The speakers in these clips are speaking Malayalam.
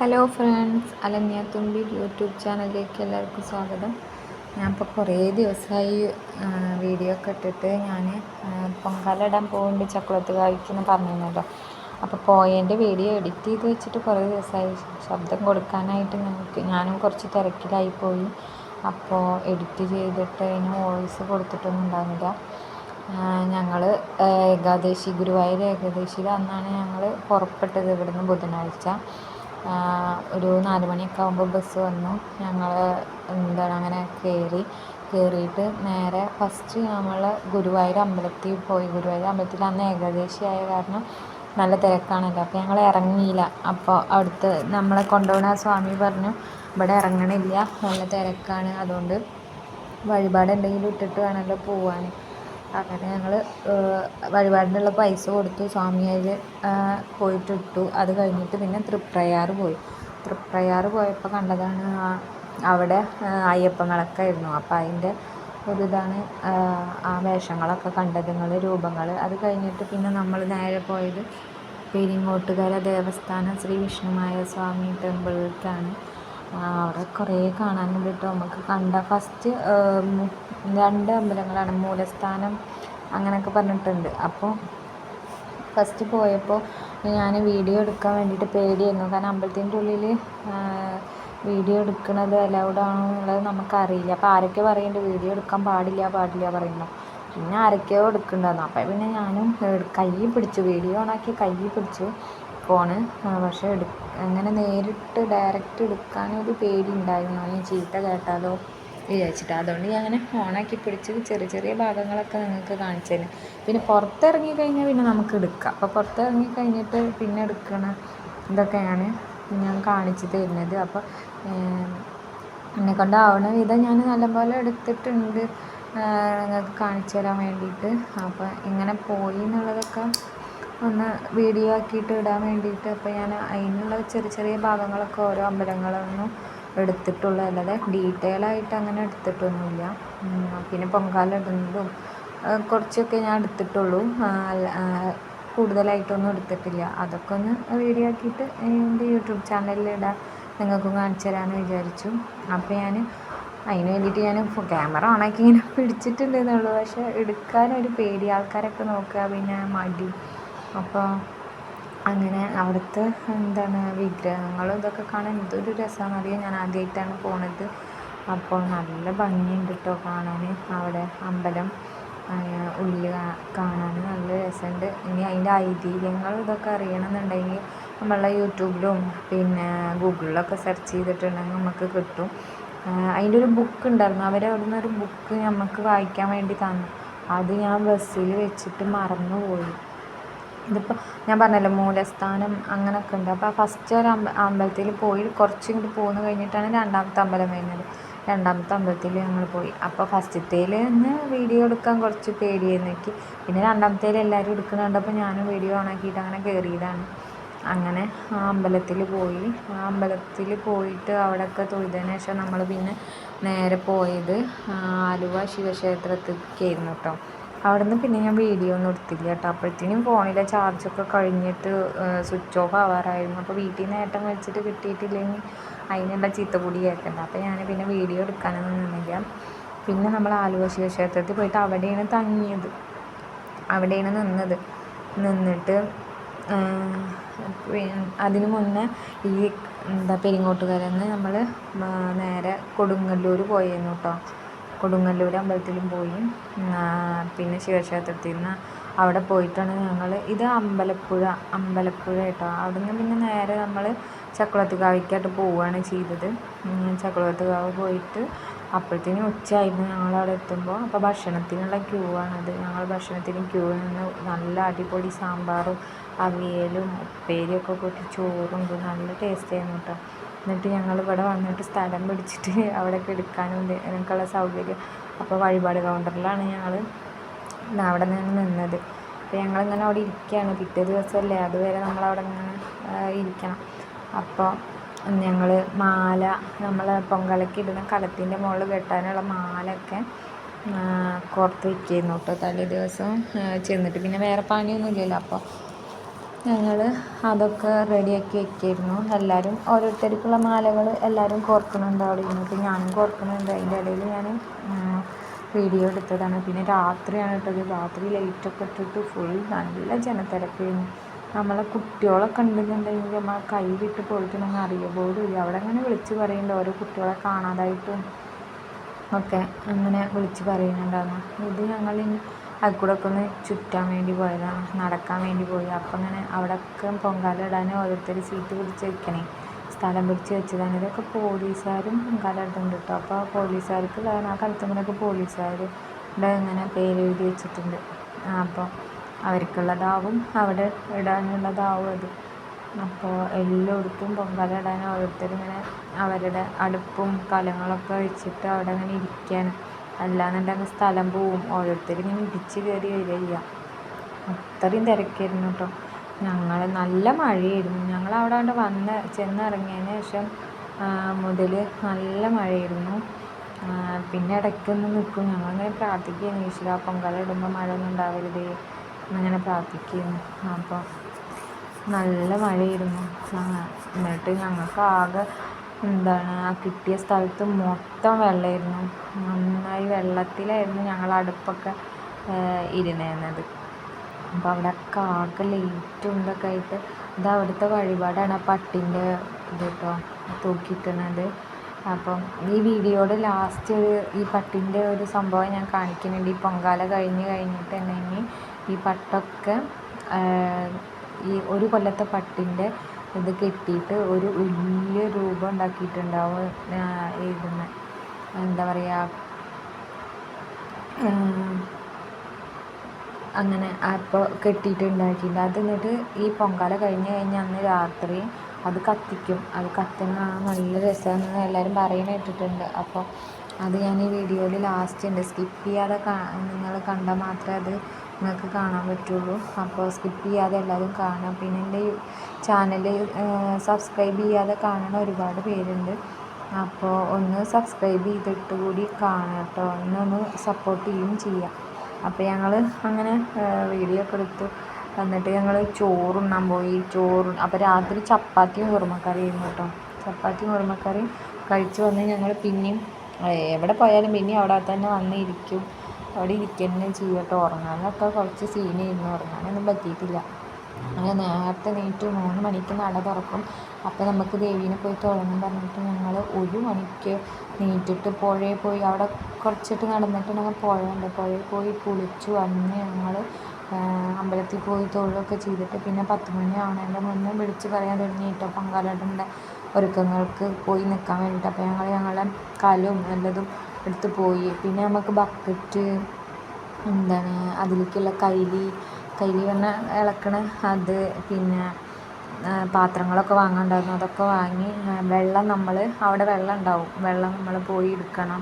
Hello friends Alanya Thumbi YouTube ചാനലിലേക്ക് എല്ലാവർക്കും സ്വാഗതം. ഞാൻ ഇപ്പോൾ കുറേ ദിവസമായി വീഡിയോ ഒക്കെ ഇട്ടിട്ട് ഞാൻ പൊങ്കാലിടാൻ പോകുന്നുണ്ട് ചക്കുളത്ത് കായ്ക്കെന്ന് പറഞ്ഞിരുന്നല്ലോ. അപ്പോൾ പോയതിന്റെ വീഡിയോ എഡിറ്റ് ചെയ്ത് വെച്ചിട്ട് കുറേ ദിവസമായി ശബ്ദം കൊടുക്കാനായിട്ട് ഞങ്ങൾക്ക് ഞാനും കുറച്ച് തിരക്കിലായി പോയി. അപ്പോൾ എഡിറ്റ് ചെയ്തിട്ട് അതിന് വോയിസ് കൊടുത്തിട്ടൊന്നും ഉണ്ടാകുന്നില്ല ഞങ്ങൾ ഏകാദശി ഗുരുവായൂർ ഏകാദശിയിൽ അന്നാണ് ഞങ്ങൾ പുറപ്പെട്ടത് ഇവിടുന്ന് ബുധനാഴ്ച. ഒരു നാല് മണിയൊക്കെ ആകുമ്പോൾ ബസ് വന്നു. ഞങ്ങൾ എന്താണ് അങ്ങനെ കയറി കയറിയിട്ട് നേരെ ഫസ്റ്റ് നമ്മൾ ഗുരുവായൂർ അമ്പലത്തിൽ പോയി. ഗുരുവായൂർ അമ്പലത്തിൽ അന്ന് ഏകദേശിയായ കാരണം നല്ല തിരക്കാണല്ലോ. അപ്പോൾ ഞങ്ങൾ ഇറങ്ങിയില്ല അപ്പോൾ അവിടുത്തെ നമ്മളെ കൊണ്ടുപോകുന്ന സ്വാമി പറഞ്ഞു ഇവിടെ ഇറങ്ങണില്ല നല്ല തിരക്കാണ്. അതുകൊണ്ട് വഴിപാട് എന്തെങ്കിലും ഇട്ടിട്ട് വേണമല്ലോ പോവാൻ അങ്ങനെ ഞങ്ങൾ വഴിപാടിനുള്ള പൈസ കൊടുത്തു. സ്വാമിയായി പോയിട്ടിട്ടു. അത് കഴിഞ്ഞിട്ട് പിന്നെ തൃപ്രയാർ പോയി. തൃപ്രയാർ പോയപ്പോൾ കണ്ടതാണ് അവിടെ അയ്യപ്പങ്ങളൊക്കെ വിളക്കായിരുന്നു അപ്പോൾ അതിന്റെ ഒരു ഇതാണ് ആ വേഷങ്ങളൊക്കെ കണ്ടതുങ്ങൾ രൂപങ്ങൾ അത് കഴിഞ്ഞിട്ട് പിന്നെ നമ്മൾ നേരെ പോയത് പെരിങ്ങോട്ടുകര ദേവസ്ഥാനം ശ്രീ വിഷ്ണുമായ സ്വാമി ടെമ്പിളിലേക്കാണ്. അവിടെ കുറേ കാണാനുണ്ട് കേട്ടോ നമുക്ക് കണ്ട ഫസ്റ്റ് രണ്ട് അമ്പലങ്ങളാണ്. മൂലസ്ഥാനം അങ്ങനെയൊക്കെ പറഞ്ഞിട്ടുണ്ട്. അപ്പോൾ ഫസ്റ്റ് പോയപ്പോൾ ഞാൻ വീഡിയോ എടുക്കാൻ വേണ്ടിയിട്ട് പേടിയായിരുന്നു. കാരണം അമ്പലത്തിന്റെ ഉള്ളിൽ വീഡിയോ എടുക്കുന്നത് അലൗഡ് ആണോ എന്നുള്ളത് നമുക്കറിയില്ല. അപ്പോൾ ആരൊക്കെ പറയുന്നുണ്ട് വീഡിയോ എടുക്കാൻ പാടില്ല പാടില്ല പറയുന്നു. പിന്നെ ആരൊക്കെയോ എടുക്കുന്നുണ്ടായിരുന്നു അപ്പോൾ പിന്നെ ഞാനും കൈ പിടിച്ചു. വീഡിയോ ഓണാക്കി കൈ പിടിച്ചു. ഫോണ് പക്ഷേ എടു അങ്ങനെ നേരിട്ട് ഡയറക്റ്റ് എടുക്കാനൊരു പേടി ഉണ്ടായിരുന്നു ഇനി ചീത്ത കേട്ടാലോ വിചാരിച്ചിട്ട്. അതുകൊണ്ട് ഞാൻ അങ്ങനെ ഫോണാക്കി പിടിച്ച് ചെറിയ ചെറിയ ഭാഗങ്ങളൊക്കെ നിങ്ങൾക്ക് കാണിച്ചു തരാം. പിന്നെ പുറത്തിറങ്ങി കഴിഞ്ഞാൽ പിന്നെ നമുക്ക് എടുക്കാം. അപ്പോൾ പുറത്തിറങ്ങി കഴിഞ്ഞിട്ട് പിന്നെ എടുക്കണ ഇതൊക്കെയാണ് ഞാൻ കാണിച്ചു തരുന്നത്. അപ്പോൾ എന്നെ കൊണ്ടാവണ വിധം ഞാൻ നല്ലപോലെ എടുത്തിട്ടുണ്ട്. നിങ്ങൾക്ക് കാണിച്ചു തരാൻ വേണ്ടിയിട്ട്. അപ്പോൾ ഇങ്ങനെ പോയി എന്നുള്ളതൊക്കെ ഒന്ന് വീഡിയോ ആക്കിയിട്ട് ഇടാൻ വേണ്ടിയിട്ട് അപ്പോൾ ഞാൻ അതിനുള്ള ചെറിയ ചെറിയ ഭാഗങ്ങളൊക്കെ ഓരോ അമ്പലങ്ങളൊന്നും എടുത്തിട്ടുള്ളൂ അല്ലാതെ ഡീറ്റെയിൽ ആയിട്ട് അങ്ങനെ എടുത്തിട്ടൊന്നുമില്ല. പിന്നെ പൊങ്കാല ഇടുന്നതും കുറച്ചൊക്കെ ഞാൻ എടുത്തിട്ടുള്ളൂ. കൂടുതലായിട്ടൊന്നും എടുത്തിട്ടില്ല. അതൊക്കെ ഒന്ന് വീഡിയോ ആക്കിയിട്ട് എന്റെ യൂട്യൂബ് ചാനലിൽ ഇടാൻ നിങ്ങൾക്കും കാണിച്ചു തരാമെന്ന് വിചാരിച്ചു. അപ്പോൾ ഞാൻ അതിന് വേണ്ടിയിട്ട് ഞാൻ ക്യാമറ ഓണാക്കി ഇങ്ങനെ പിടിച്ചിട്ടുണ്ടെന്നുള്ളൂ പക്ഷേ എടുക്കാനൊരു പേടി. ആൾക്കാരൊക്കെ നോക്കുക പിന്നെ മടി. അപ്പോൾ അങ്ങനെ അവിടുത്തെ എന്താണ് വിഗ്രഹങ്ങളും ഇതൊക്കെ കാണാൻ എന്തൊരു രസമാണെന്നറിയാം ഞാൻ ആദ്യമായിട്ടാണ് പോണത്. അപ്പോൾ നല്ല ഭംഗിയുണ്ട് കേട്ടോ കാണാൻ അവിടെ അമ്പലം ഉള്ളിൽ കാണാൻ നല്ല രസമുണ്ട് ഇനി അതിന്റെ ഐതിഹ്യങ്ങൾ ഇതൊക്കെ അറിയണമെന്നുണ്ടെങ്കിൽ നമ്മളെ യൂട്യൂബിലും പിന്നെ ഗൂഗിളിലൊക്കെ സെർച്ച് ചെയ്തിട്ടുണ്ടെങ്കിൽ നമുക്ക് കിട്ടും. അതിന്റെ ഒരു ബുക്ക് ഉണ്ടായിരുന്നു. അവർ അവിടുന്ന് ഒരു ബുക്ക് നമുക്ക് വായിക്കാൻ വേണ്ടി തന്നു. അത് ഞാൻ ബസ്സിൽ വെച്ചിട്ട് മറന്നു പോയി ഇതിപ്പോൾ ഞാൻ പറഞ്ഞല്ലോ മൂലസ്ഥാനം അങ്ങനെയൊക്കെ ഉണ്ട്. അപ്പോൾ ഫസ്റ്റ് ഒരു അമ്പ അമ്പലത്തിൽ പോയി കുറച്ച് ഇങ്ങോട്ട് പോന്ന് കഴിഞ്ഞിട്ടാണ് രണ്ടാമത്തെ അമ്പലം വരുന്നത്. രണ്ടാമത്തെ അമ്പലത്തിൽ ഞങ്ങൾ പോയി. അപ്പോൾ ഫസ്റ്റത്തേൽ നിന്ന് വീഡിയോ എടുക്കാൻ കുറച്ച് പേടിയായിരുന്നു എനിക്ക് പിന്നെ രണ്ടാമത്തേൽ എല്ലാവരും എടുക്കുന്ന കണ്ടപ്പോൾ ഞാനും വീഡിയോ ഓണാക്കിയിട്ട് അങ്ങനെ കയറിയതാണ് അങ്ങനെ ആ അമ്പലത്തിൽ പോയി. ആ അമ്പലത്തിൽ പോയിട്ട് അവിടെയൊക്കെ തൊഴുതതിന് ശേഷം നമ്മൾ പിന്നെ നേരെ പോയത് ആലുവ ശിവക്ഷേത്രത്തിലേക്കായിരുന്നു കേട്ടോ അവിടുന്ന് പിന്നെ ഞാൻ വീഡിയോ ഒന്നും എടുത്തില്ല കേട്ടോ. അപ്പോഴത്തേനും ഫോണിലെ ചാർജൊക്കെ കഴിഞ്ഞിട്ട് സ്വിച്ച് ഓഫ് ആവാറായിരുന്നു. അപ്പോൾ വീട്ടിൽ നിന്ന് ഏട്ടൻ വെച്ചിട്ട് കിട്ടിയിട്ടില്ലെങ്കിൽ അതിനുള്ള ചീത്തപ്പൊടി കേൾക്കണ്ട. അപ്പോൾ ഞാൻ പിന്നെ വീഡിയോ എടുക്കാനൊന്നും നിന്നില്ല. പിന്നെ നമ്മൾ ആലുവ ശിവക്ഷേത്രത്തിൽ പോയിട്ട് അവിടെയാണ് തങ്ങിയത്. അവിടെയാണ് നിന്നത്. നിന്നിട്ട് അതിന് മുന്നേ ഈ എന്താ പെരിങ്ങോട്ടുകരന്ന് നമ്മൾ നേരെ കൊടുങ്ങല്ലൂർ പോയിരുന്നു കേട്ടോ. കൊടുങ്ങല്ലൂർ അമ്പലത്തിലും പോയി. പിന്നെ ശിവക്ഷേത്രത്തിൽ നിന്ന് അവിടെ പോയിട്ടാണ് ഞങ്ങൾ ഇത് അമ്പലപ്പുഴ അമ്പലപ്പുഴ കേട്ടോ. അവിടെ നിന്ന് പിന്നെ നേരെ നമ്മൾ ചക്കുളത്തുകാവിക്കായിട്ട് പോവുകയാണ് ചെയ്തത്. ചക്കുളത്തുകാവ് പോയിട്ട് അപ്പോഴത്തേനും ഉച്ചയായിരുന്നു ഞങ്ങളവിടെ എത്തുമ്പോൾ അപ്പോൾ ഭക്ഷണത്തിനുള്ള ക്യൂ ആണത്. ഞങ്ങൾ ഭക്ഷണത്തിന് ക്യൂ നിന്ന് നല്ല അടിപൊളി സാമ്പാറും അവിയലും ഉപ്പേരിയൊക്കെ കൂട്ടി ചോറും നല്ല ടേസ്റ്റ് ആയിരുന്നു കേട്ടോ. എന്നിട്ട് ഞങ്ങൾ ഇവിടെ വന്നിട്ട് സ്ഥലം പിടിച്ചിട്ട് അവിടെയൊക്കെ എടുക്കാനും ഇതിനൊക്കെയുള്ള സൗകര്യം. അപ്പോൾ വഴിപാട് കൗണ്ടറിലാണ് ഞങ്ങൾ അവിടെ നിന്ന് നിന്നത്. അപ്പോൾ ഞങ്ങളിങ്ങനെ അവിടെ ഇരിക്കുകയാണ്. പിറ്റേ ദിവസമല്ലേ. അതുവരെ നമ്മൾ അവിടെ ഇങ്ങനെ ഇരിക്കണം. അപ്പോൾ ഞങ്ങൾ മാല നമ്മൾ പൊങ്കലയ്ക്ക് ഇടുന്ന കലത്തിന്റെ മുകളിൽ കെട്ടാനുള്ള മാലയൊക്കെ കോർത്ത് വയ്ക്കായിരുന്നു കേട്ടോ. തലേ ദിവസം ചെന്നിട്ട്. പിന്നെ വേറെ പണിയൊന്നും ഇല്ലല്ലോ അപ്പോൾ ഞങ്ങൾ അതൊക്കെ റെഡിയാക്കി വെക്കായിരുന്നു. എല്ലാവരും ഓരോരുത്തർക്കുള്ള മാലകൾ എല്ലാവരും കോർക്കുന്നുണ്ട് അവിടെ ഇരുന്നിട്ട്. ഞാനും കോർക്കുന്നുണ്ട്. അതിന്റെ ഇടയിൽ ഞാൻ വീഡിയോ എടുത്തതാണ്. പിന്നെ രാത്രിയാണ് ഇട്ടത് രാത്രി ലൈറ്റൊക്കെ ഇട്ടിട്ട് ഫുൾ നല്ല ജനത്തിരക്കായിരുന്നു. നമ്മളെ കുട്ടികളൊക്കെ ഉണ്ടെന്നുണ്ടെങ്കിൽ നമ്മൾ കൈ വിട്ട് പോയിട്ടുണ്ടെങ്കിൽ അറിയ പോലും അവിടെ അങ്ങനെ വിളിച്ച് പറയുന്നുണ്ട് ഓരോ കുട്ടികളെ കാണാതായിട്ടും ഒക്കെ അങ്ങനെ വിളിച്ച് പറയുന്നുണ്ടായിരുന്നു ഇത് ഞങ്ങൾ അതിൽ കൂടെ ഒക്കെ ഒന്ന് ചുറ്റാൻ വേണ്ടി പോയതാണ് നടക്കാൻ വേണ്ടി പോയി. അപ്പം അങ്ങനെ അവിടെയൊക്കെ പൊങ്കാല ഇടാൻ ഓരോരുത്തർ സീറ്റ് പിടിച്ച് വെക്കണേ സ്ഥലം പിടിച്ച് വെച്ചതാണ് ഇതൊക്കെ പോലീസുകാരും പൊങ്കാല ഇടുന്നുണ്ട് കേട്ടോ അപ്പോൾ പോലീസുകാർക്ക് ആ കഴുത്തുമ്മലൊക്കെ പോലീസുകാർ ഇങ്ങനെ പേര് എഴുതി വെച്ചിട്ടുണ്ട്. അപ്പോൾ അവർക്കുള്ളതാവും അവിടെ ഇടാനുള്ളതാവും അത്. അപ്പോൾ എല്ലായിടത്തും പൊങ്കാല ഇടാൻ ഓരോരുത്തർ ഇങ്ങനെ അവരുടെ അടുപ്പും കലങ്ങളൊക്കെ വെച്ചിട്ട് അവിടെ അങ്ങനെ ഇരിക്കുകയാണ് അല്ലാന്നുണ്ടെങ്കിൽ സ്ഥലം പോവും. ഓരോരുത്തർ ഇങ്ങനെ ഇടിച്ച് കയറി വരിക അത്രയും തിരക്കായിരുന്നു കേട്ടോ ഞങ്ങൾ നല്ല മഴയായിരുന്നു. ഞങ്ങൾ അവിടെ കൊണ്ട് വന്ന് ചെന്നിറങ്ങിയതിന് ശേഷം മുതൽ നല്ല മഴയായിരുന്നു. പിന്നെ ഇടയ്ക്കൊന്ന് നിൽക്കും. ഞങ്ങളിങ്ങനെ പ്രാർത്ഥിക്കുകയാണ്. ഈശ്വര പൊങ്കാല ഇടുമ്പോൾ മഴ ഒന്നും ഉണ്ടാവരുതേ അങ്ങനെ പ്രാർത്ഥിക്കുന്നു അപ്പോൾ നല്ല മഴയായിരുന്നു. എന്നിട്ട് ഞങ്ങൾക്ക് ആകെ എന്താണ് ആ കിട്ടിയ സ്ഥലത്ത് മൊത്തം വെള്ളമായിരുന്നു നന്നായി വെള്ളത്തിലായിരുന്നു ഞങ്ങൾ അടുപ്പൊക്കെ ഇരുന്നിരുന്നത് അപ്പോൾ അവിടെ കാക്ക ലൈറ്റും ഇതൊക്കെ ആയിട്ട് ഇത് അവിടുത്തെ വഴിപാടാണ് ആ പട്ടിന്റെ ഇത് കേട്ടോ തൂക്കിക്കുന്നത് അപ്പം ഈ വീഡിയോയുടെ ലാസ്റ്റ് ഒരു ഈ പട്ടിന്റെ ഒരു സംഭവം ഞാൻ കാണിക്കുന്നുണ്ട്. ഈ പൊങ്കാല കഴിഞ്ഞ് കഴിഞ്ഞിട്ട് തന്നെ ഈ പട്ടൊക്കെ ഈ ഒരു കൊല്ലത്തെ പട്ടിന്റെ ഇത് കെട്ടിയിട്ട് ഒരു വലിയ രൂപം ഉണ്ടാക്കിയിട്ടുണ്ടാവും എഴുതുന്ന. എന്താ പറയുക അങ്ങനെ അപ്പോൾ കെട്ടിയിട്ട് അത് എന്നിട്ട് ഈ പൊങ്കാല കഴിഞ്ഞ് കഴിഞ്ഞ് അന്ന് രാത്രി അത് കത്തിക്കും. അത് കത്തുന്ന നല്ല രസമാണെന്ന് എല്ലാവരും പറയുന്നത് കേട്ടിട്ടുണ്ട്. അപ്പോൾ അത് ഞാൻ ഈ വീഡിയോയിൽ ലാസ്റ്റ് ഉണ്ട് സ്കിപ്പ് ചെയ്യാതെ നിങ്ങൾ കണ്ടാൽ മാത്രമേ അത് നിങ്ങൾക്ക് കാണാൻ പറ്റുള്ളൂ. അപ്പോൾ സ്കിപ്പ് ചെയ്യാതെ എല്ലാവരും കാണാം. പിന്നെ എന്റെ ചാനൽ സബ്സ്ക്രൈബ് ചെയ്യാതെ കാണുന്ന ഒരുപാട് പേരുണ്ട്. അപ്പോൾ ഒന്ന് സബ്സ്ക്രൈബ് ചെയ്തിട്ട് കൂടി കാണാം കേട്ടോ. ഒന്നൊന്ന് സപ്പോർട്ട് ചെയ്യുകയും ചെയ്യാം. അപ്പോൾ ഞങ്ങൾ അങ്ങനെ വീഡിയോ ഒക്കെ എടുത്തു. എന്നിട്ട് ഞങ്ങൾ ചോറുണ്ണാൻ പോയി ചോറ് അപ്പോൾ രാത്രി ചപ്പാത്തിയും കുറുമക്കറിയായിരുന്നു കേട്ടോ. ചപ്പാത്തിയും കുറുമക്കറിയും കഴിച്ച് വന്ന് ഞങ്ങൾ പിന്നെയും എവിടെ പോയാലും പിന്നെയും അവിടെ തന്നെ വന്ന് ഇരിക്കും. അവിടെ ഇരിക്കുക തന്നെ ചെയ്യും കേട്ടോ ഉറങ്ങാനൊക്കെ കുറച്ച് സീനായിരുന്നു ഉറങ്ങാനൊന്നും പറ്റിയിട്ടില്ല. അങ്ങനെ നേരത്തെ എണീറ്റ് മൂന്ന് മണിക്ക് നട തുറക്കും. അപ്പോൾ നമുക്ക് ദേവീനെ പോയി തൊഴണം പറഞ്ഞിട്ട് ഞങ്ങൾ ഒരു മണിക്ക് നീറ്റിട്ട് പുഴയിൽ പോയി. അവിടെ കുറച്ചിട്ട് നടന്നിട്ട് ഞങ്ങൾ പുഴയുണ്ട് പുഴയിൽ പോയി കുളിച്ചു. വന്ന് ഞങ്ങൾ അമ്പലത്തിൽ പോയി തൊഴുകയൊക്കെ ചെയ്തിട്ട് പിന്നെ പത്ത് മണി ആവണേന്റെ മുന്നേ വിളിച്ച് പറയാൻ തുടങ്ങി കേട്ടോ ഒരുക്കങ്ങൾക്ക് പോയി നിൽക്കാൻ വേണ്ടിയിട്ട്. അപ്പോൾ ഞങ്ങൾ ഞങ്ങളുടെ കലും നല്ലതും എടുത്ത് പോയി. പിന്നെ നമുക്ക് ബക്കറ്റ് എന്താണ് അതിലേക്കുള്ള കൈലി കൈലി പറഞ്ഞാൽ ഇളക്കണ അത് പിന്നെ പാത്രങ്ങളൊക്കെ വാങ്ങണ്ടായിരുന്നു അതൊക്കെ വാങ്ങി വെള്ളം നമ്മൾ അവിടെ വെള്ളം ഉണ്ടാവും. വെള്ളം നമ്മൾ പോയി എടുക്കണം.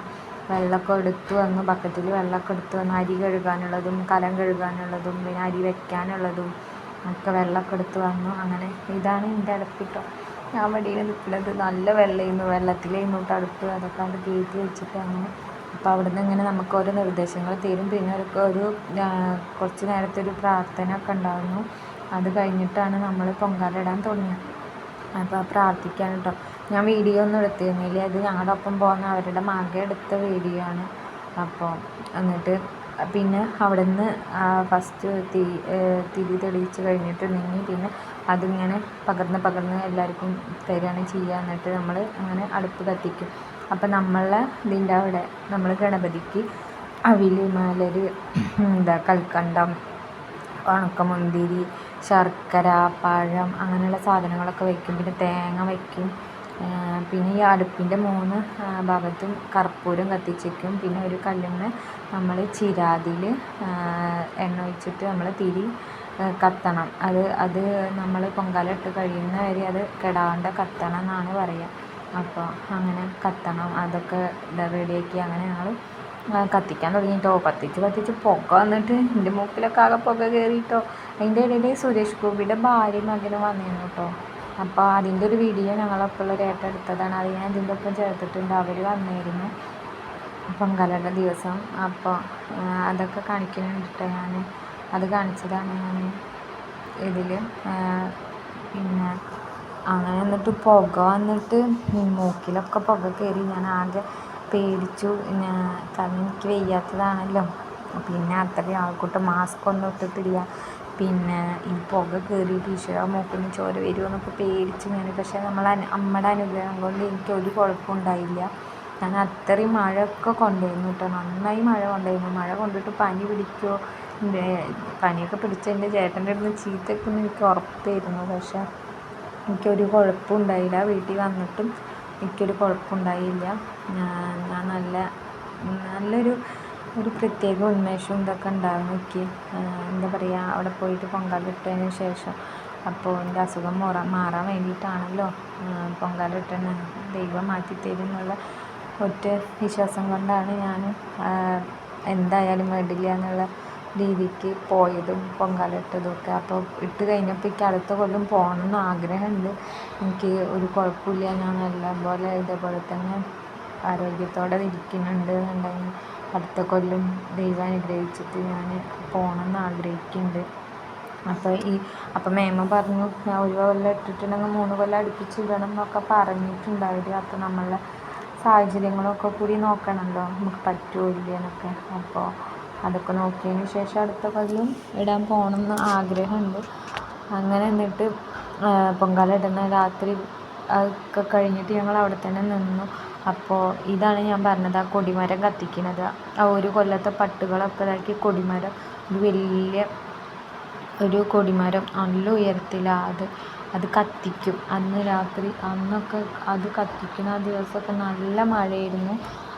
വെള്ളമൊക്കെ എടുത്തു വന്ന് ബക്കറ്റിൽ വെള്ളമൊക്കെ എടുത്തു വന്ന് അരി കഴുകാനുള്ളതും കലം കഴുകാനുള്ളതും പിന്നെ അരി വെക്കാനുള്ളതും ഒക്കെ വെള്ളമൊക്കെ എടുത്ത് വന്നു. അങ്ങനെ ഇതാണ് എന്റെ അടുപ്പിട്ടോ ഞാൻ വെടിയിൽ നിൽക്കുന്നത് നല്ല വെള്ളമായിരുന്നു വെള്ളത്തിലായിരുന്നു കേട്ടോ അടുപ്പ് അതൊക്കെ അവിടെ കയറ്റി വെച്ചിട്ട് അങ്ങനെ അപ്പോൾ അവിടെ നിന്ന് ഇങ്ങനെ നമുക്ക് ഓരോ നിർദ്ദേശങ്ങൾ തരും. പിന്നെ ഒരു ഒരു കുറച്ച് നേരത്തെ ഒരു പ്രാർത്ഥന ഒക്കെ ഉണ്ടായിരുന്നു അത് കഴിഞ്ഞിട്ടാണ് നമ്മൾ പൊങ്കാല ഇടാൻ തുടങ്ങിയത് അപ്പോൾ പ്രാർത്ഥിക്കാൻ കേട്ടോ. ഞാൻ വീഡിയോ ഒന്നും എടുത്തിരുന്നില്ല. അത് ഞങ്ങളുടെ ഒപ്പം പോകുന്ന അവരുടെ മകൻ എടുത്ത വീഡിയോ ആണ്. അപ്പോൾ എന്നിട്ട് പിന്നെ അവിടെ നിന്ന് ഫസ്റ്റ് തിരി തെളിയിച്ച് കഴിഞ്ഞിട്ടുണ്ടെങ്കിൽ പിന്നെ അതിങ്ങനെ പകർന്ന് പകർന്ന് എല്ലാവർക്കും തരികയാണ് ചെയ്യുക. എന്നിട്ട് നമ്മൾ അങ്ങനെ അടുപ്പ് കത്തിക്കും. അപ്പം നമ്മളെ ഇതിന്റെ അവിടെ നമ്മൾ ഗണപതിക്ക് അവിൽ മലർ എന്താ കൽക്കണ്ടം ഉണക്കമുന്തിരി ശർക്കര പഴം അങ്ങനെയുള്ള സാധനങ്ങളൊക്കെ വയ്ക്കും പിന്നെ തേങ്ങ വയ്ക്കും പിന്നെ ഈ അടുപ്പിന്റെ മൂന്ന് ഭാഗത്തും കർപ്പൂരം കത്തിച്ചേക്കും. പിന്നെ ഒരു കല്ലിന് നമ്മൾ ചിരാതിൽ എണ്ണ ഒഴിച്ചിട്ട് നമ്മൾ തിരി കത്തണം. അത് അത് നമ്മൾ പൊങ്കാലയിട്ട് കഴിയുന്ന വരെ അത് കെടാണ്ട് കത്തണം എന്നാണ് പറയുക അപ്പോൾ അങ്ങനെ കത്തണം. അതൊക്കെ റെഡിയാക്കി അങ്ങനെ ഞങ്ങൾ കത്തിക്കാൻ തുടങ്ങിയിട്ടോ കത്തിച്ച് കത്തിച്ച് പുക വന്നിട്ട് എന്റെ മൂക്കിലൊക്കെ ആകെ പുക കയറിയിട്ടോ അതിന്റെ ഇടയിൽ സുരേഷ് ഗോപിയുടെ ഭാര്യയും മകനും വന്നിരുന്നു കേട്ടോ അപ്പോൾ അതിന്റെ ഒരു വീഡിയോ ഞങ്ങളൊപ്പമുള്ള ഒരു ഏട്ടൻ എടുത്തതാണ്. അത് ഞാൻ ഇതിന്റെ ഒപ്പം ചേർത്തിട്ടുണ്ട്. അവർ വന്നിരുന്നു പൊങ്കാലയുടെ ദിവസം. അപ്പോൾ അതൊക്കെ കാണിക്കുന്നുണ്ട് ഞാൻ അത് കാണിച്ചതാണ് ഞാൻ ഇതിൽ. പിന്നെ അങ്ങനെ എന്നിട്ട് പുക വന്നിട്ട് മൂക്കിലൊക്കെ പുക കയറി. ഞാൻ ആകെ പേടിച്ചു. ഞാൻ കാരണം എനിക്ക് വയ്യാത്തതാണല്ലോ. പിന്നെ അത്രയും ആൾക്കൂട്ടം മാസ്ക് ഒന്നും ഇട്ടിട്ടില്ല. പിന്നെ ഈ പുക കയറിയിട്ട് ഈശ്വര മൂക്കിൽ നിന്ന് ചോര വരുമോ എന്നൊക്കെ പേടിച്ച് ഞാൻ പക്ഷേ നമ്മൾ അമ്മയുടെ അനുഗ്രഹം കൊണ്ട് എനിക്ക് ഒരു കുഴപ്പമുണ്ടായില്ല ഞാൻ അത്രയും മഴയൊക്കെ കൊണ്ടുവന്നു കേട്ടോ. നന്നായി മഴ കൊണ്ടുവന്നു. മഴ കൊണ്ടിട്ട് പനി പിടിക്കുമോ പനിയൊക്കെ പിടിച്ച് എന്റെ ചേട്ടന്റെ അടുത്ത് നിന്ന് ചീത്തയൊക്കെ എനിക്ക് ഉറപ്പായിരുന്നു. പക്ഷേ എനിക്കൊരു കുഴപ്പവും ഉണ്ടായില്ല വീട്ടിൽ വന്നിട്ടും എനിക്കൊരു കുഴപ്പമുണ്ടായില്ല. ഞാൻ നല്ല നല്ലൊരു ഒരു പ്രത്യേക ഉന്മേഷവും ഇതൊക്കെ ഉണ്ടാകും എനിക്ക്. എന്താ പറയുക അവിടെ പോയിട്ട് പൊങ്കാലിട്ടതിന് ശേഷം. അപ്പോൾ എന്റെ അസുഖം മാറാൻ മാറാൻ വേണ്ടിയിട്ടാണല്ലോ പൊങ്കാലിട്ടത് ദൈവം മാറ്റിത്തരും എന്നുള്ള ഒറ്റ വിശ്വാസം കൊണ്ടാണ് ഞാൻ എന്തായാലും വേണ്ടില്ല എന്നുള്ള രീതിക്ക് പോയതും പൊങ്കാലയിട്ടതും ഒക്കെ അപ്പോൾ ഇട്ട് കഴിഞ്ഞപ്പോൾ എനിക്ക് അടുത്ത കൊല്ലം പോകണം എന്ന് ആഗ്രഹമുണ്ട്. എനിക്ക് ഒരു കുഴപ്പമില്ല. ഞാൻ നല്ലപോലെ ഇതേപോലെ തന്നെ ആരോഗ്യത്തോടെ ഇരിക്കുന്നുണ്ട് എന്നുണ്ടെങ്കിൽ അടുത്ത കൊല്ലം ദൈവം അനുഗ്രഹിച്ചിട്ട് ഞാൻ പോകണം എന്ന് ആഗ്രഹിക്കുന്നുണ്ട്. അപ്പോൾ ഈ അപ്പം മേമ പറഞ്ഞു ഒരു കൊല്ലം ഇട്ടിട്ടുണ്ടെങ്കിൽ മൂന്ന് കൊല്ലം അടുപ്പിച്ച് ഇടണം എന്നൊക്കെ പറഞ്ഞിട്ടുണ്ടാവില്ല അപ്പോൾ നമ്മളെ സാഹചര്യങ്ങളൊക്കെ കൂടി നോക്കണമല്ലോ. നമുക്ക് പറ്റുമോ ഇല്ലയെന്നൊക്കെ അപ്പോൾ അതൊക്കെ നോക്കിയതിന് ശേഷം അടുത്ത കൊല്ലം ഇടാൻ പോകണം എന്ന് ആഗ്രഹമുണ്ട്. അങ്ങനെ എന്നിട്ട് പൊങ്കാല ഇടുന്ന രാത്രി ഒക്കെ കഴിഞ്ഞിട്ട് ഞങ്ങൾ അവിടെ തന്നെ നിന്നു. അപ്പോൾ ഇതാണ് ഞാൻ പറഞ്ഞത് ആ കൊടിമരം കത്തിക്കുന്നത്. ആ ഒരു കൊല്ലത്തെ പട്ടുകളൊക്കെ ഇതാക്കി കൊടിമരം. ഒരു വലിയ ഒരു കൊടിമരം നല്ല ഉയരത്തില. അത് അത് കത്തിക്കും. അന്ന് രാത്രി അന്നൊക്കെ അത് കത്തിക്കുന്ന ആ ദിവസമൊക്കെ നല്ല മഴയായിരുന്നു.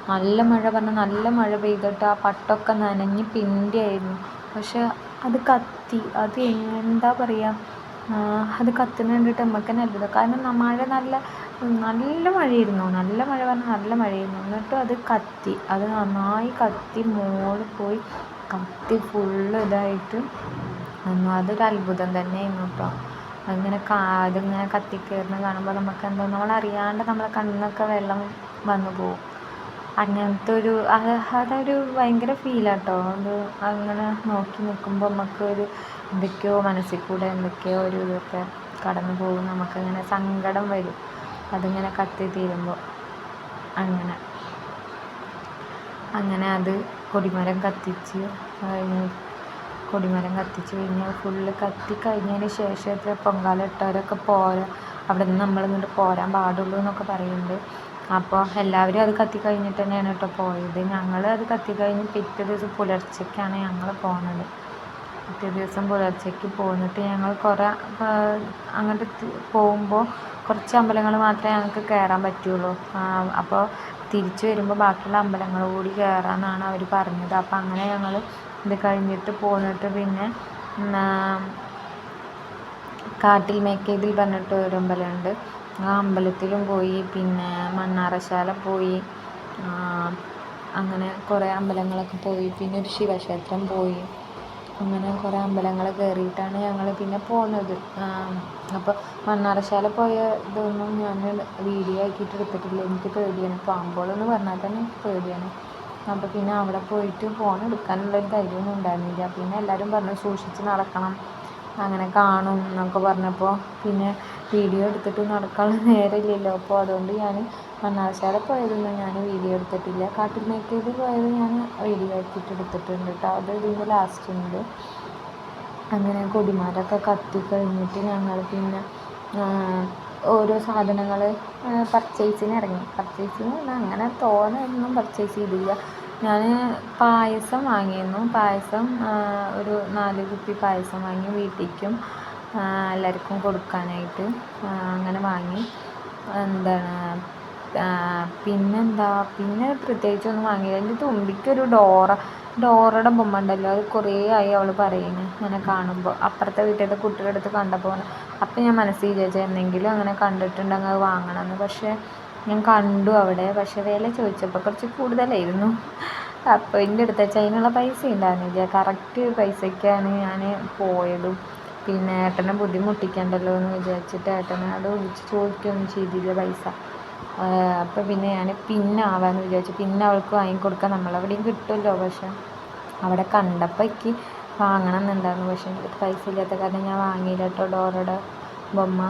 നല്ല മഴ പറഞ്ഞാൽ നല്ല മഴ പെയ്തിട്ട് ആ പട്ടൊക്കെ നനഞ്ഞ് പിണ്ടിയായിരുന്നു. പക്ഷെ അത് കത്തി. അത് എന്താ പറയുക അത് കത്തുന്നത് കണ്ടിട്ട് നമുക്ക് തന്നെ അത്ഭുതം. കാരണം മഴ നല്ല നല്ല മഴയായിരുന്നു. നല്ല മഴ പറഞ്ഞാൽ നല്ല മഴയായിരുന്നു. എന്നിട്ടും അത് കത്തി. അത് നന്നായി കത്തി മുകളിൽ പോയി കത്തി ഫുള്ള് ഇതായിട്ട് വന്നു അതൊരു അത്ഭുതം തന്നെയായിരുന്നു കേട്ടോ. അങ്ങനെ കാ അതിങ്ങനെ കത്തിക്കയറുന്നത് കാണുമ്പോൾ നമുക്ക് എന്തോ നമ്മളറിയാണ്ട് നമ്മളെ കണ്ണൊക്കെ വെള്ളം വന്നു പോകും. അങ്ങനത്തെ ഒരു അത് അതൊരു ഭയങ്കര ഫീലാണ് കേട്ടോ അത് അങ്ങനെ നോക്കി നിൽക്കുമ്പോൾ നമുക്ക് ഒരു എന്തൊക്കെയോ മനസ്സിൽ കൂടെ എന്തൊക്കെയോ ഒരു ഇതൊക്കെ കടന്നു പോകും. നമുക്കങ്ങനെ സങ്കടം വരും. അതിങ്ങനെ കത്തി തീരുമ്പോൾ അങ്ങനെ. അങ്ങനെ അത് കൊടിമരം കത്തിച്ച് കഴിഞ്ഞ് കൊടിമരം കത്തിച്ച് കഴിഞ്ഞ് ഫുള്ള് കത്തി കഴിഞ്ഞതിന് ശേഷം പൊങ്കാല ഇട്ടവരൊക്കെ പോരാ. അവിടെ നിന്ന് നമ്മളിങ്ങോട്ട് പോരാൻ പാടുള്ളൂ എന്നൊക്കെ പറയുന്നുണ്ട് അപ്പോൾ എല്ലാവരും അത് കത്തി കഴിഞ്ഞിട്ട് തന്നെയാണ് കേട്ടോ പോയത്. ഞങ്ങൾ അത് കത്തി കഴിഞ്ഞ് പിറ്റേ ദിവസം പുലർച്ചയ്ക്കാണ് ഞങ്ങൾ പോണത് പിറ്റേ ദിവസം പുലർച്ചയ്ക്ക് പോന്നിട്ട് ഞങ്ങൾ കുറേ അങ്ങോട്ട് പോകുമ്പോൾ കുറച്ച് അമ്പലങ്ങൾ മാത്രമേ ഞങ്ങൾക്ക് കയറാൻ പറ്റുള്ളൂ. അപ്പോൾ തിരിച്ചു വരുമ്പോൾ ബാക്കിയുള്ള അമ്പലങ്ങൾ കൂടി കയറാമെന്നാണ് അവർ പറഞ്ഞത്. അപ്പോൾ അങ്ങനെ ഞങ്ങൾ ഇത് കഴിഞ്ഞിട്ട് പോന്നിട്ട് പിന്നെ കാട്ടിൽ മേക്കേതിൽ പറഞ്ഞിട്ട് ഒരു അമ്പലമുണ്ട്. ആ അമ്പലത്തിലും പോയി പിന്നെ മണ്ണാറശാല പോയി അങ്ങനെ കുറേ അമ്പലങ്ങളൊക്കെ പോയി പിന്നെ ഒരു ശിവക്ഷേത്രം പോയി. അങ്ങനെ കുറേ അമ്പലങ്ങൾ കയറിയിട്ടാണ് ഞങ്ങൾ പിന്നെ പോന്നത്. അപ്പോൾ മണ്ണാറശാല പോയ ഇതൊന്നും ഞാൻ വീഡിയോ ആക്കിയിട്ട് എടുത്തിട്ടില്ല. എനിക്ക് പേടിയാണ്. പാമ്പോളെന്ന് പറഞ്ഞാൽ തന്നെ എനിക്ക് പേടിയാണ്. അപ്പോൾ പിന്നെ അവിടെ പോയിട്ട് ഫോൺ എടുക്കാനുള്ളൊരു ധൈര്യമൊന്നും ഉണ്ടായിരുന്നില്ല. പിന്നെ എല്ലാവരും പറഞ്ഞു സൂക്ഷിച്ച് നടക്കണം. അങ്ങനെ കാണും എന്നൊക്കെ പറഞ്ഞപ്പോൾ പിന്നെ വീഡിയോ എടുത്തിട്ട് നടക്കാനുള്ള നേരമില്ലല്ലോ. അപ്പോൾ അതുകൊണ്ട് ഞാൻ മണ്ണാർശാല പോയതൊന്നും ഞാൻ വീഡിയോ എടുത്തിട്ടില്ല. കാട്ടിൽ മേക്കേത് പോയത് ഞാൻ വീഡിയോ ആക്കിയിട്ട് എടുത്തിട്ടുണ്ട് കേട്ടോ. അത് ഇതിന്റെ ലാസ്റ്റ് ഉണ്ട്. അങ്ങനെ കൊടിമാരൊക്കെ കത്തി കഴിഞ്ഞിട്ട് ഞങ്ങൾ പിന്നെ ഓരോ സാധനങ്ങൾ പർച്ചേസിന് ഇറങ്ങി. പർച്ചേസിന് അങ്ങനെ തോനെയൊന്നും പർച്ചേസ് ചെയ്തില്ല. ഞാൻ പായസം വാങ്ങിയിരുന്നു. പായസം ഒരു നാല് കുപ്പി പായസം വാങ്ങി വീട്ടിലേക്കും എല്ലാവർക്കും കൊടുക്കാനായിട്ട് അങ്ങനെ വാങ്ങി. എന്താണ് പിന്നെന്താ പിന്നെ പ്രത്യേകിച്ചൊന്നും വാങ്ങിയില്ല. എന്റെ തുമ്പിക്കൊരു ഡോറ ഡോറയുടെ ബൊമ്മ ഉണ്ടല്ലോ അത് കുറേ ആയി അവൾ പറയുന്നു അങ്ങനെ കാണുമ്പോൾ അപ്പുറത്തെ വീട്ടിലത്തെ കുട്ടിയുടെ അടുത്ത് കണ്ടപ്പോൾ അപ്പം ഞാൻ മനസ്സിൽ വിചാരിച്ചു എന്തെങ്കിലും അങ്ങനെ കണ്ടിട്ടുണ്ടെങ്കിൽ അത് വാങ്ങണമെന്ന് പക്ഷേ ഞാൻ കണ്ടു അവിടെ. പക്ഷെ വില ചോദിച്ചപ്പോൾ കുറച്ച് കൂടുതലായിരുന്നു. അപ്പോൾ എന്റെ അടുത്ത് അതിനുള്ള പൈസ ഉണ്ടായിരുന്നില്ല കറക്റ്റ് പൈസയ്ക്കാണ് ഞാൻ പോയതും. പിന്നെ ഏട്ടനെ ബുദ്ധിമുട്ടിക്കണ്ടല്ലോ എന്ന് വിചാരിച്ചിട്ട് ഏട്ടനെ അത് വിളിച്ച് ചോദിക്കുകയൊന്നും ചെയ്തില്ല പൈസ. അപ്പോൾ പിന്നെ ഞാൻ പിന്നെ ആവാമെന്ന് വിചാരിച്ചു. പിന്നെ അവൾക്ക് വാങ്ങിക്കൊടുക്കാൻ നമ്മളെവിടെയും കിട്ടുമല്ലോ. പക്ഷെ അവിടെ കണ്ടപ്പോൾ എനിക്ക് വാങ്ങണം എന്നുണ്ടായിരുന്നു. പക്ഷേ എന്റെ അടുത്ത് പൈസ ഇല്ലാത്ത കാരണം ഞാൻ വാങ്ങിയില്ല കേട്ടോ ഡോറയുടെ ബൊമ്മ.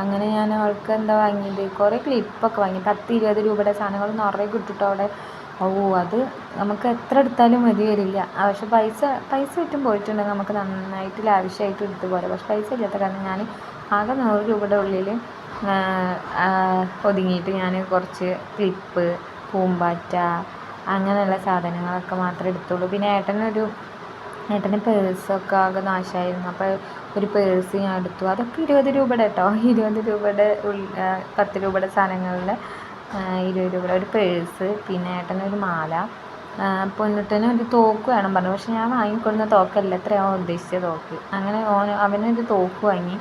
അങ്ങനെ ഞാൻ അവൾക്ക് എന്താ വാങ്ങിയത്? കുറേ ക്ലിപ്പൊക്കെ വാങ്ങി. പത്ത് ഇരുപത് രൂപയുടെ സാധനങ്ങൾ നിറയെ കിട്ടും അവിടെ. ഓ അത് നമുക്ക് എത്ര എടുത്താലും മതി വരില്ല. പക്ഷെ പൈസ പൈസ ചുറ്റും പോയിട്ടുണ്ടെങ്കിൽ നമുക്ക് നന്നായിട്ട് ലാവിഷായിട്ട് എടുത്ത് പോരാം. പക്ഷെ പൈസ ഇല്ലാത്ത കാരണം ഞാൻ ആകെ നൂറ് രൂപയുടെ ഉള്ളിൽ ഒതുങ്ങിയിട്ട് ഞാൻ കുറച്ച് ക്ലിപ്പ് പൂമ്പാറ്റ അങ്ങനെയുള്ള സാധനങ്ങളൊക്കെ മാത്രമേ എടുത്തുള്ളൂ. പിന്നെ ഏട്ടനൊരു ഏട്ടന്റെ പേഴ്സൊക്കെ ആകെ നാശമായിരുന്നു അപ്പോൾ ഒരു പേഴ്സ് ഞാൻ എടുത്തു. അതൊക്കെ ഇരുപത് രൂപയുടെ കേട്ടോ. ഇരുപത് രൂപയുടെ പത്ത് രൂപയുടെ സാധനങ്ങളിൽ ഇരുപത് രൂപയുടെ ഒരു പേഴ്സ് പിന്നെ ഏട്ടനൊരു മാല. പൊന്നിട്ടന് ഒരു തോക്ക് വേണം പറഞ്ഞു. പക്ഷെ ഞാൻ വാങ്ങിക്കൊടുന്ന തോക്കല്ല. എത്രയാവും ഉദ്ദേശിച്ച തോക്ക്. അങ്ങനെ ഓൻ അവനൊരു തോക്ക് വാങ്ങി.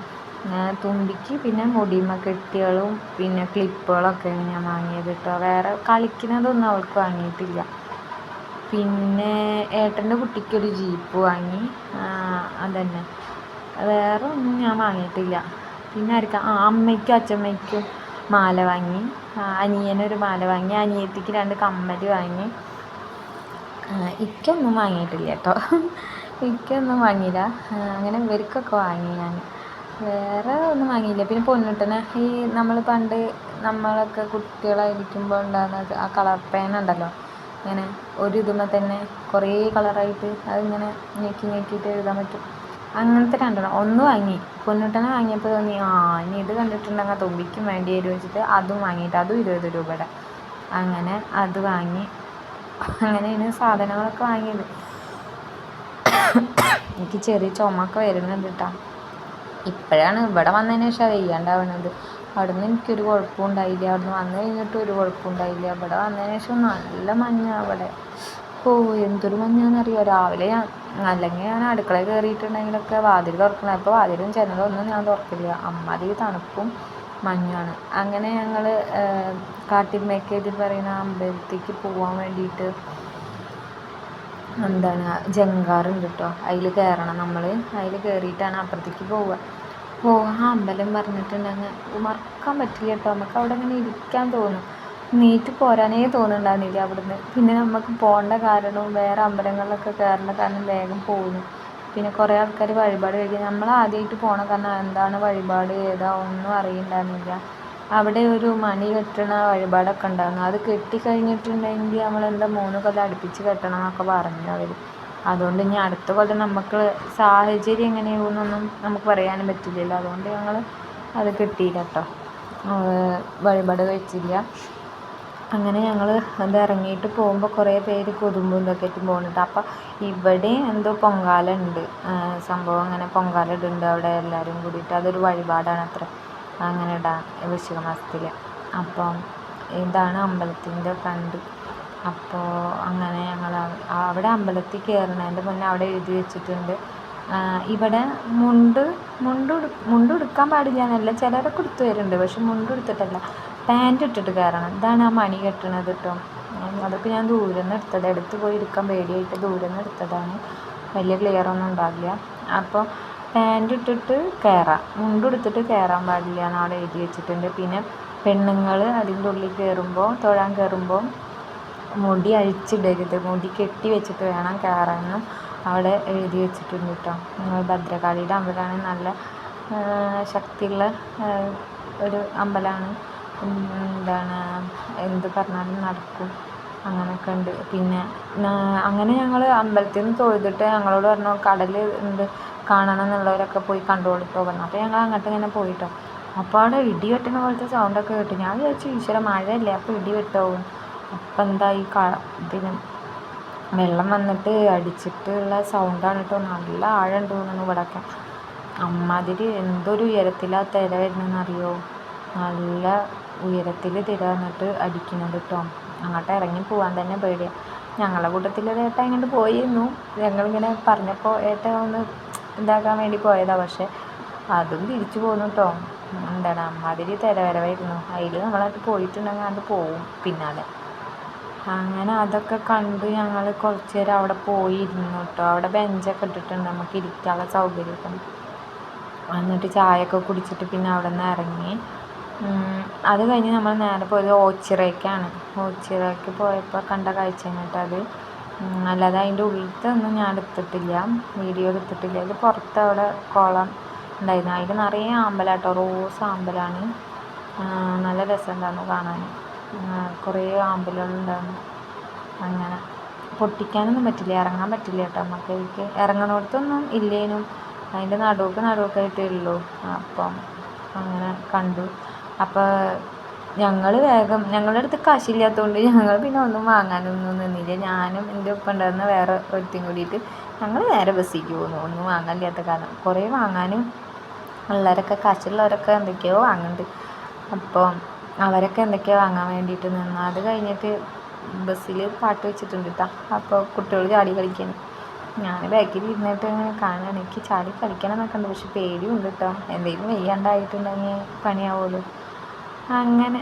തുമ്പിക്ക് പിന്നെ മുടിമ കെട്ടികളും പിന്നെ ക്ലിപ്പുകളൊക്കെയാണ് ഞാൻ വാങ്ങിയത് കേട്ടോ. വേറെ കളിക്കുന്നതൊന്നും അവൾക്ക് വാങ്ങിയിട്ടില്ല. പിന്നെ ഏട്ടന്റെ കുട്ടിക്കൊരു ജീപ്പ് വാങ്ങി. അതന്നെ. വേറെ ഒന്നും ഞാൻ വാങ്ങിയിട്ടില്ല. പിന്നെ ആർക്കാ? ആ അമ്മയ്ക്കും അച്ഛമ്മയ്ക്കും മാല വാങ്ങി. അനിയനൊരു മാല വാങ്ങി. അനിയത്തിക്ക് രണ്ട് കമ്മൽ വാങ്ങി. ഇക്കൊന്നും വാങ്ങിയിട്ടില്ല കേട്ടോ. ഇക്കൊന്നും വാങ്ങിയില്ല. അങ്ങനെ ഇവർക്കൊക്കെ വാങ്ങി ഞാൻ. വേറെ ഒന്നും വാങ്ങിയില്ല. പിന്നെ പൊന്നിട്ടനെ ഈ നമ്മൾ പണ്ട് നമ്മളൊക്കെ കുട്ടികളായിരിക്കുമ്പോൾ ഉണ്ടാകുന്ന ആ കളർ പേന ഉണ്ടല്ലോ ഇങ്ങനെ ഒരു ഇതുമ്മേ തന്നെ കുറേ കളറായിട്ട് അതിങ്ങനെ ഞെക്കി ഞെക്കിയിട്ട് എഴുതാൻ പറ്റും. അങ്ങനത്തെ രണ്ടെണ്ണം. ഒന്ന് വാങ്ങി. പൊന്നൂട്ടനെ വാങ്ങിയപ്പോൾ തോന്നി ആ ഇനി ഇത് കണ്ടിട്ടുണ്ടെങ്കിൽ തുമ്പിക്കും വേണ്ടി വരും വെച്ചിട്ട് അതും വാങ്ങിയിട്ട് അതും ഇരുപത് രൂപയുടെ. അങ്ങനെ അത് വാങ്ങി. അങ്ങനെ അങ്ങനെയാണ് സാധനങ്ങളൊക്കെ വാങ്ങിയത്. എനിക്ക് ചെറിയ ചുമയൊക്കെ വരുന്നുണ്ട് കേട്ടോ ഇപ്പോഴാണ് ഇവിടെ വന്നതിന് ശേഷം വെയ്യാണ്ടാവുന്നത് അവിടെ നിന്ന് എനിക്കൊരു കുഴപ്പവും ഉണ്ടായില്ല അവിടെ നിന്ന് വന്നു കഴിഞ്ഞിട്ട് ഒരു കുഴപ്പവും ഉണ്ടായില്ല ഇവിടെ വന്നതിന് ശേഷം നല്ല മഞ്ഞ അവിടെ. ഓ എന്തൊരു മഞ്ഞാണെന്നറിയോ രാവിലെ ഞാൻ അല്ലെങ്കിൽ ഞാൻ അടുക്കളയിൽ കയറിയിട്ടുണ്ടെങ്കിലൊക്കെ വാതിൽ തുറക്കണം. ഇപ്പോൾ വാതിലും ചെന്നതൊന്നും ഞാൻ തുറക്കില്ല. അമ്മാതി തണുപ്പും മഞ്ഞാണ്. അങ്ങനെ ഞങ്ങൾ കാട്ടിൽ പറയുന്ന അമ്പലത്തേക്ക് പോകാൻ വേണ്ടിയിട്ട് എന്താണ് ജങ്കാറുണ്ട് കേട്ടോ. അതിൽ കയറണം. നമ്മൾ അതിൽ കയറിയിട്ടാണ് അപ്പുറത്തേക്ക് പോവുക. ഓ ആ അമ്പലം പറഞ്ഞിട്ടുണ്ടെങ്കിൽ മറക്കാൻ പറ്റില്ല കേട്ടോ. നമുക്ക് അവിടെ ഇങ്ങനെ ഇരിക്കാൻ തോന്നും. നീറ്റ് പോരാനേ തോന്നുന്നുണ്ടായിരുന്നില്ല അവിടുന്ന്. പിന്നെ നമുക്ക് പോകേണ്ട കാരണവും വേറെ അമ്പലങ്ങളിലൊക്കെ കയറേണ്ട കാരണം വേഗം പോകുന്നു. പിന്നെ കുറേ ആൾക്കാർ വഴിപാട് കഴിക്കും. നമ്മൾ ആദ്യമായിട്ട് പോകണ കാരണം എന്താണ് വഴിപാട്? ഏതാ? ഒന്നും അറിയുന്നുണ്ടായിരുന്നില്ല അവിടെ ഒരു മണി കെട്ടണ വഴിപാടൊക്കെ ഉണ്ടായിരുന്നു. അത് കെട്ടി കെട്ടിക്കഴിഞ്ഞിട്ടുണ്ടെങ്കിൽ നമ്മളെന്താ മൂന്ന് കൊല്ലം അടുപ്പിച്ച് കെട്ടണം എന്നൊക്കെ പറഞ്ഞു അവർ അതുകൊണ്ട് ഇനി അടുത്ത കൊല്ലം നമുക്ക് സാഹചര്യം എങ്ങനെയാവുമെന്നൊന്നും നമുക്ക് പറയാനും പറ്റില്ലല്ലോ. അതുകൊണ്ട് ഞങ്ങൾ അത് കിട്ടിയില്ല കേട്ടോ വഴിപാട് കഴിച്ചില്ല. അങ്ങനെ ഞങ്ങൾ അത് ഇറങ്ങിയിട്ട് പോകുമ്പോൾ കുറേ പേര് കൊതുമ്പും ഇതൊക്കെ ആയിട്ട് പോകുന്നുണ്ട് അപ്പം ഇവിടെ എന്തോ പൊങ്കാലുണ്ട് സംഭവം അങ്ങനെ പൊങ്കാല ഇടുന്നുണ്ട് അവിടെ എല്ലാവരും കൂടിയിട്ട്. അതൊരു വഴിപാടാണ് അത്ര. അങ്ങനെ ഇടാൻ വൃശ്ചിക മാസത്തിൽ അപ്പം ഇതാണ് അമ്പലത്തിന്റെ ഫ്രണ്ട്. അപ്പോൾ അങ്ങനെ ഞങ്ങൾ അവിടെ അമ്പലത്തിൽ കയറുന്നതിന്റെ മുന്നേ അവിടെ എഴുതി വെച്ചിട്ടുണ്ട്. ഇവിടെ മുണ്ട് മുണ്ട് മുണ്ട് ഉടുക്കാൻ പാടില്ല എന്നല്ല ചിലരൊക്കെ ഉടുത്ത് വരുന്നുണ്ട് പക്ഷെ മുണ്ട് ഉടുത്തിട്ടല്ല. പാന്റ് ഇട്ടിട്ട് കയറണം. ഇതാണ് ആ മണി കെട്ടണത് കേട്ടോ അതൊക്കെ ഞാൻ ദൂരെ നിന്ന് എടുത്തത്. എടുത്ത് പോയി എടുക്കാൻ പേടിയായിട്ട് ദൂരെ നിന്ന് എടുത്തതാണ്. വലിയ ക്ലിയർ ഒന്നും ഉണ്ടാവില്ല. അപ്പോൾ പാന്റ് ഇട്ടിട്ട് കയറാം. മുണ്ട് എടുത്തിട്ട് കയറാൻ പാടില്ല എന്ന് അവിടെ എഴുതി വെച്ചിട്ടുണ്ട്. പിന്നെ പെണ്ണുങ്ങൾ അതിന്റെ ഉള്ളിൽ കയറുമ്പോൾ തൊഴാൻ കയറുമ്പോൾ മുടി അഴിച്ചിടരുത്. മുടി കെട്ടി വെച്ചിട്ട് വേണം കയറാനും അവിടെ എഴുതി വെച്ചിട്ടുണ്ട് കേട്ടോ ഭദ്രകാളിയുടെ അമ്പലമാണ്. നല്ല ശക്തിയുള്ള ഒരു അമ്പലമാണ്. എന്താണ് എന്ത് പറഞ്ഞാലും നടക്കും. അങ്ങനെയൊക്കെ ഉണ്ട്. പിന്നെ അങ്ങനെ ഞങ്ങൾ അമ്പലത്തിൽ നിന്ന് തൊഴുതിട്ട് ഞങ്ങളോട് പറഞ്ഞു കടൽ ഉണ്ട് കാണണം എന്നുള്ളവരൊക്കെ പോയി കണ്ടുകൊടുത്തോ പറഞ്ഞു. അപ്പോൾ ഞങ്ങൾ അങ്ങോട്ട് ഇങ്ങനെ പോയിട്ടോ അപ്പോൾ അവിടെ ഇടി വെട്ടുന്ന പോലത്തെ സൗണ്ടൊക്കെ കേട്ടു. ഞാൻ വിചാരിച്ചു ഈശ്വര മഴയല്ലേ? അപ്പോൾ ഇടി വെട്ടാവും അപ്പം എന്താ ഈ ഇതിന് വെള്ളം വന്നിട്ട് അടിച്ചിട്ടുള്ള സൗണ്ടാണ് കേട്ടോ നല്ല ആഴമുണ്ട് തോന്നുന്നു ഇവിടെയൊക്കെ അമ്മാതിരി എന്തൊരു ഉയരത്തിലാണ് തിര വരുന്നതെന്നറിയോ? നല്ല ഉയരത്തിൽ തിര വന്നിട്ട് അടിക്കുന്നത് കേട്ടോ അങ്ങോട്ട് ഇറങ്ങി പോകാൻ തന്നെ പേടിയാണ് ഞങ്ങളുടെ കൂട്ടത്തിലൊരു ഏട്ട ഇങ്ങോട്ട് പോയിരുന്നു. ഞങ്ങളിങ്ങനെ പറഞ്ഞപ്പോൾ ഏട്ട ഒന്ന് ഇതാക്കാൻ വേണ്ടി പോയതാണ് പക്ഷേ അതും തിരിച്ചു പോന്നു കേട്ടോ എന്താണ്? അമ്മാതിരി തിര വരവായിരുന്നു. അതിൽ നമ്മളായിട്ട് പോയിട്ടുണ്ടെങ്കിൽ അത് പോവും. പിന്നാലെ അങ്ങനെ അതൊക്കെ കണ്ട് ഞങ്ങൾ കുറച്ച് നേരം അവിടെ പോയി ഇരുന്നു കേട്ടോ അവിടെ ബെഞ്ചൊക്കെ ഇട്ടിട്ടുണ്ട്. നമുക്ക് ഇരിക്കാനുള്ള സൗകര്യം എന്നിട്ട് ചായയൊക്കെ കുടിച്ചിട്ട് പിന്നെ അവിടെ നിന്ന് ഇറങ്ങി അത് കഴിഞ്ഞ് നമ്മൾ നേരെ പോയത് ഓച്ചിറയ്ക്കാണ് ഓച്ചിറയ്ക്ക് പോയപ്പോൾ കണ്ട കാഴ്ച കേട്ടോ അത്. അല്ലാതെ അതിന്റെ ഉള്ളിലത്തെ ഒന്നും ഞാൻ എടുത്തിട്ടില്ല. വീഡിയോ എടുത്തിട്ടില്ല. അത് പുറത്ത് അവിടെ കുളം ഉണ്ടായിരുന്നു. അതിൽ നിറയെ ആമ്പലാട്ടോ. റോസ് ആമ്പലാണ്. നല്ല നല്ല രസമുണ്ടായിരുന്നു കാണാൻ. കുറേ ആമ്പലുകളുണ്ടായിരുന്നു അങ്ങനെ. പൊട്ടിക്കാനൊന്നും പറ്റില്ല. ഇറങ്ങാൻ പറ്റില്ല കേട്ടോ. നമുക്ക് എനിക്ക് ഇറങ്ങണോടത്തൊന്നും ഇല്ലേനും. അതിന്റെ നടുക്ക് നടുക്കായിട്ടേ ഉള്ളൂ. അപ്പം അങ്ങനെ കണ്ടു. അപ്പോൾ ഞങ്ങൾ വേഗം ഞങ്ങളുടെ അടുത്ത് കാശില്ലാത്തതുകൊണ്ട് ഞങ്ങൾ പിന്നെ ഒന്നും വാങ്ങാനൊന്നും നിന്നില്ല. ഞാനും എന്റെ ഒപ്പം ഉണ്ടായിരുന്ന വേറെ ഒരുത്തും കൂടിയിട്ട് ഞങ്ങൾ നേരെ ബസ്സിലേക്ക് പോന്നു. ഒന്നും വാങ്ങാനില്ലാത്ത കാരണം. കുറേ വാങ്ങാനും ഉള്ളവരൊക്കെ കാശുള്ളവരൊക്കെ എന്തൊക്കെയോ വാങ്ങുന്നുണ്ട് അപ്പോൾ അവരൊക്കെ എന്തൊക്കെയോ വാങ്ങാൻ വേണ്ടിയിട്ട് നിന്നു അത് കഴിഞ്ഞിട്ട് ബസ്സിൽ പാട്ട് വെച്ചിട്ടുണ്ട് കേട്ടോ അപ്പോൾ കുട്ടികൾ ചാടി കളിക്കാൻ ഞാൻ ബാക്കിൽ ഇരുന്നിട്ട് ഇങ്ങനെ കാണുകയാണ് എനിക്ക് ചാടി കളിക്കണം എന്നൊക്കെ ഉണ്ട്. പക്ഷെ പേടിയുണ്ട് കേട്ടോ എന്തെങ്കിലും വയ്യാണ്ടായിട്ടുണ്ടെങ്കിൽ പണിയാവുമല്ലോ. അങ്ങനെ